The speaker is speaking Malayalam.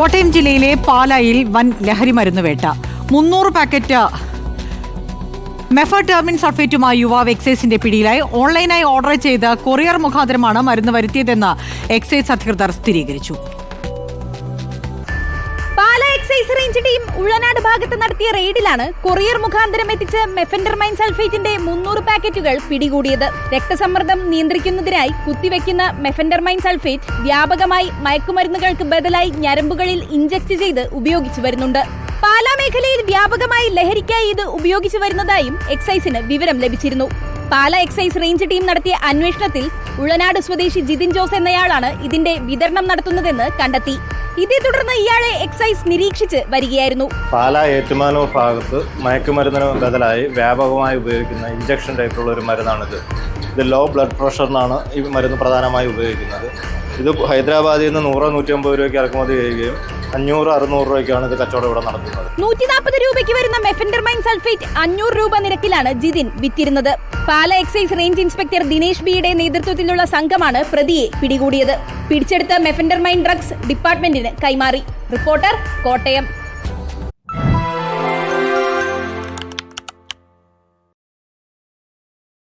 കോട്ടയം ജില്ലയിലെ പാലായിൽ വൻ ലഹരി മരുന്ന് വേട്ട. മുന്നൂറ് പാക്കറ്റ് മെഫർടെർമിൻ സൾഫേറ്റുമായി യുവാവ് എക്സൈസിന്റെ പിടിയിലായി. ഓൺലൈനായി ഓർഡർ ചെയ്ത കൊറിയർ മുഖാന്തരമാണ് മരുന്ന് വരുത്തിയതെന്ന് എക്സൈസ് അധികൃതർ സ്ഥിരീകരിച്ചു. Pala excise range team Ullanad ഭാഗത്ത് നടത്തിയ റെയ്ഡിലാണ് കൊറിയർ മുഖാന്തരം എത്തിച്ച് മെഫൻഡർമൈൻ സൾഫേറ്റിന്റെ മുന്നൂറ് പാക്കറ്റുകൾ പിടികൂടിയത്. രക്തസമ്മർദ്ദം നിയന്ത്രിക്കുന്നതിനായി കുത്തിവെക്കുന്ന മെഫൻഡർമൈൻ സൾഫേറ്റ് വ്യാപകമായി മയക്കുമരുന്നുകൾക്ക് ബദലായി ഞരമ്പുകളിൽ ഇഞ്ചക്ട് ചെയ്ത് ഉപയോഗിച്ചു വരുന്നുണ്ട്. പാലാ മേഖലയിൽ വ്യാപകമായി ലഹരിക്കായി ഇത് ഉപയോഗിച്ചു വരുന്നതായും എക്സൈസിന് വിവരം ലഭിച്ചിരുന്നു. പാല എക്സൈസ് റേഞ്ച് ടീം നടത്തിയ അന്വേഷണത്തിൽ ഉഴനാട് സ്വദേശി ജിതിൻ ജോസ് എന്നയാളാണ് ഇതിന്റെ വിതരണം നടത്തുന്നതെന്ന് കണ്ടെത്തി. ഇതേ തുടർന്ന് ഇയാളെ എക്സൈസ് നിരീക്ഷിച്ച് വരികയായിരുന്നു. പാലാ ഏറ്റുമാനൂർ ഭാഗത്ത് മയക്കുമരുന്നിന് ബദലായി വ്യാപകമായി ഉപയോഗിക്കുന്ന ഇഞ്ചക്ഷൻ ടൈപ്പുള്ള ഒരു മരുന്നാണിത്. ഇത് ലോ ബ്ലഡ് പ്രഷറിനാണ് ഈ മരുന്ന് പ്രധാനമായി ഉപയോഗിക്കുന്നത്. ഇത് ഹൈദരാബാദിൽ നിന്ന് നൂറ് അമ്പത് രൂപയ്ക്ക് ഇറക്കുമതി ചെയ്യുകയും അഞ്ഞൂറ് അറുന്നൂറ് രൂപയ്ക്കാണ് ഇത് കച്ചവടം ഇവിടെ നടത്തുന്നത്. നൂറ്റി നാൽപ്പത് രൂപയ്ക്ക് വരുന്ന മെഫൻഡർമൈൻ സൾഫേറ്റ് അഞ്ഞൂറ് രൂപ നിരക്കിലാണ് Jithin വിറ്റിരുന്നത് Pala excise range inspector Dinesh ബിയുടെ നേതൃത്വത്തിലുള്ള സംഘമാണ് പ്രതിയെ പിടികൂടിയത്. പിടിച്ചെടുത്ത മെഫൻഡർമൈൻ ഡ്രഗ്സ് ഡിപ്പാർട്ട്മെന്റിന് കൈമാറി. റിപ്പോർട്ടർ കോട്ടയം.